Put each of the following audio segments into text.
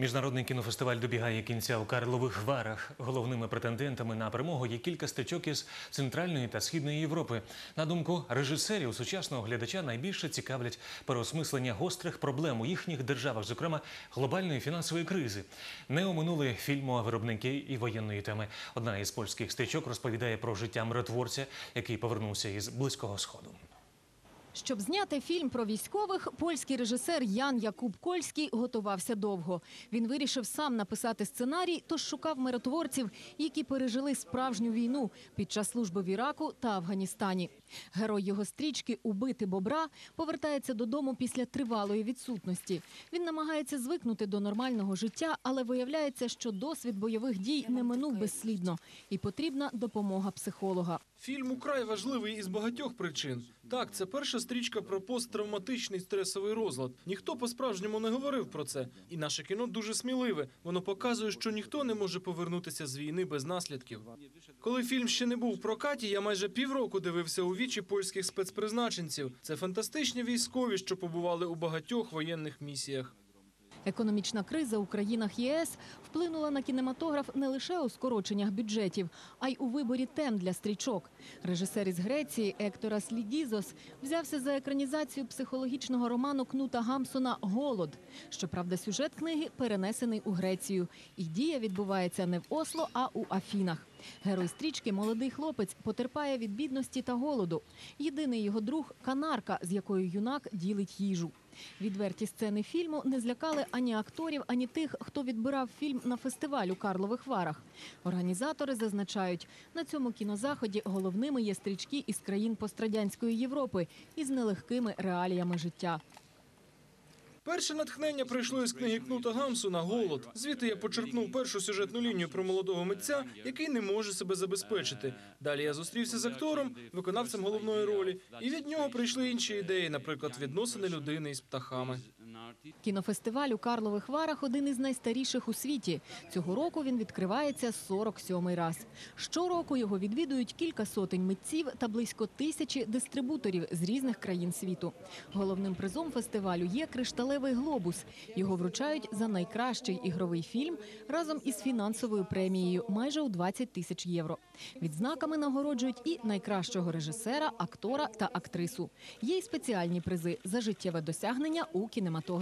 Міжнародний кінофестиваль добігає кінця у Карлових Варах. Головними претендентами на перемогу є кілька стрічок із Центральної та Східної Європи. На думку режисерів, сучасного глядача найбільше цікавлять переосмислення гострих проблем у їхніх державах, зокрема глобальної фінансової кризи. Не оминули фільму виробники і воєнної теми. Одна із польських стрічок розповідає про життя миротворця, який повернувся із близького сходу. Щоб зняти фільм про військових, польський режисер Ян Якуб Кольський готувався довго. Він вирішив сам написати сценарій, тож шукав миротворців, які пережили справжню війну під час служби в Іраку та Афганістані. Герой його стрічки Убити бобра повертається додому після тривалої відсутності. Він намагається звикнути до нормального життя, але виявляється, що досвід бойових дій не минув безслідно, і потрібна допомога психолога. Фільм украй важливий із багатьох причин. Так, це перша стрічка про посттравматичний стресовий розлад. Ніхто по-справжньому не говорив про це. І наше кіно дуже сміливе. Воно показує, що ніхто не може повернутися з війни без наслідків. Коли фільм ще не був в прокаті, я майже півроку дивився у вічі польських спецпризначенців. Це фантастичні військові, що побували у багатьох воєнних місіях. Економічна криза у країнах ЄС вплинула на кінематограф не лише у скороченнях бюджетів, а й у виборі тем для стрічок. Режисер із Греції Екторас Лідізос взявся за екранізацію психологічного роману Кнута Гамсона Голод. Щоправда, сюжет книги перенесений у Грецію, і дія відбувається не в Осло, а у Афінах. Герой стрічки молодий хлопець потерпає від бідності та голоду. Єдиний його друг канарка, з якою юнак ділить їжу. Відверті сцени фільму не злякали ані акторів, ані тих, хто відбирав фільм на фестиваль у Карлових Варах. Організатори зазначають, на цьому кінозаході головними є стрічки із країн пострадянської Європи із нелегкими реаліями життя. Перше натхнення прийшло із книги Кнута Гамсуна Голод. Звідти я почерпнув першу сюжетну лінію про молодого митця, який не може себе забезпечити. Далі я зустрівся з актором, виконавцем головної ролі, і від нього прийшли інші ідеї, наприклад, відносини людини із птахами. Кінофестиваль у Карлових Варах один із найстаріших у світі. Цього року він відкривається 47-й раз. Щороку його відвідують кілька сотень митців та близько тисячі дистрибуторів з різних країн світу. Головним призом фестивалю є кришталевий глобус. Його вручають за найкращий ігровий фільм разом із фінансовою премією майже у 20 тисяч євро. Відзнаками нагороджують і найкращого режисера, актора та актрису. Є й спеціальні призи за життєве досягнення у кінематографі.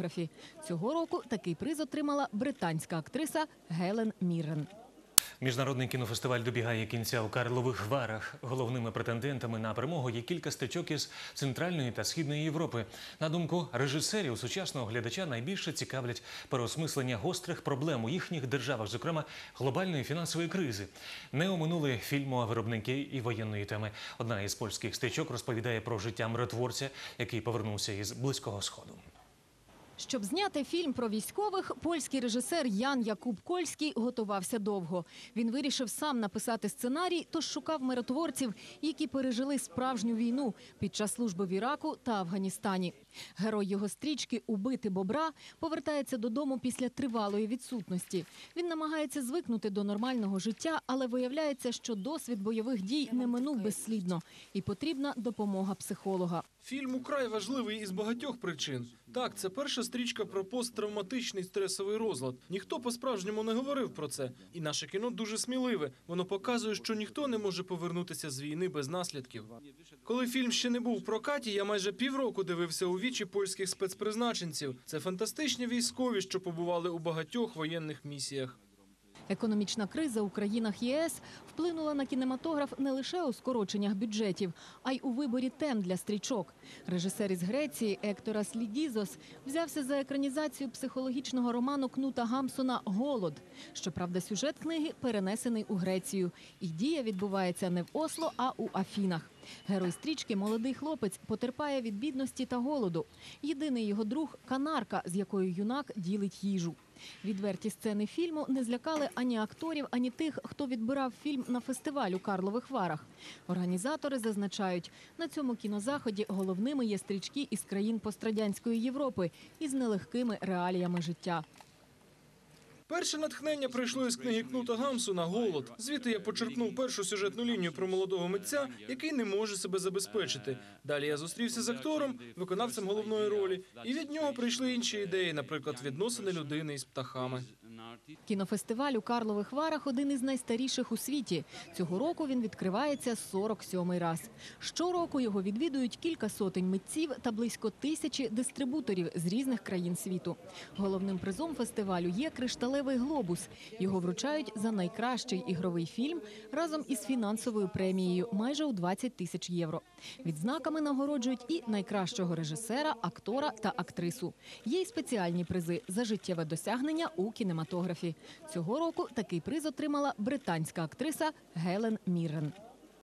Цього року такий приз отримала британська актриса Гелен Міррен. Міжнародний кінофестиваль добігає кінця у Карлових Варах. Головними претендентами на перемогу є кілька стрічок із Центральної та Східної Європи. На думку режисерів, сучасного глядача найбільше цікавлять переосмислення гострих проблем у їхніх державах, зокрема глобальної фінансової кризи. Не оминули фільму виробники і воєнної теми. Одна із польських стрічок розповідає про життя миротворця, який повернувся із близького сходу. Щоб зняти фільм про військових, польський режисер Ян Якуб Кольський готувався довго. Він вирішив сам написати сценарій, тож шукав миротворців, які пережили справжню війну під час служби в Іраку та Афганістані. Герой його стрічки Убити бобра повертається додому після тривалої відсутності. Він намагається звикнути до нормального життя, але виявляється, що досвід бойових дій не минув безслідно, і потрібна допомога психолога. Фільм украй важливий із багатьох причин. Так, це перша стрічка про посттравматичний стресовий розлад. Ніхто по-справжньому не говорив про це. І наше кіно дуже сміливе. Воно показує, що ніхто не може повернутися з війни без наслідків. Коли фільм ще не був в прокаті, я майже півроку дивився у вічі польських спецпризначенців. Це фантастичні військові, що побували у багатьох воєнних місіях. Економічна криза у країнах єС вплинула на кінематограф не лише у скороченнях бюджетів, а й у виборі тем для стрічок. Режисер із Греції Екторас Лідізос взявся за екранізацію психологічного роману Кнута Гамсона Голод. Щоправда, сюжет книги перенесений у Грецію, і дія відбувається не в Осло, а у Афінах. Герой стрічки молодий хлопець потерпає від бідності та голоду. Єдиний його друг канарка, з якою юнак ділить їжу. Відверті сцени фільму не злякали ані акторів, ані тих, хто відбирав фільм на фестиваль у Карлових Варах. Організатори зазначають, на цьому кінозаході головними є стрічки із країн пострадянської Європи із нелегкими реаліями життя. Перше натхнення прийшло із книги Кнута Гамсуна Голод. Звідти я почерпнув першу сюжетну лінію про молодого митця, який не може себе забезпечити. Далі я зустрівся з актором, виконавцем головної ролі, і від нього прийшли інші ідеї, наприклад, відносини людини із птахами. Кінофестиваль у Карлових Варах один із найстаріших у світі. Цього року він відкривається 47-й раз. Щороку його відвідують кілька сотень митців та близько тисячі дистрибуторів з різних країн світу. Головним призом фестивалю є кришталевий глобус. Його вручають за найкращий ігровий фільм разом із фінансовою премією майже у 20 тисяч євро. Відзнаками нагороджують і найкращого режисера, актора та актрису. Є й спеціальні призи за життєве досягнення у кінематографі. Цього року такий приз отримала британська актриса Гелен Міррен.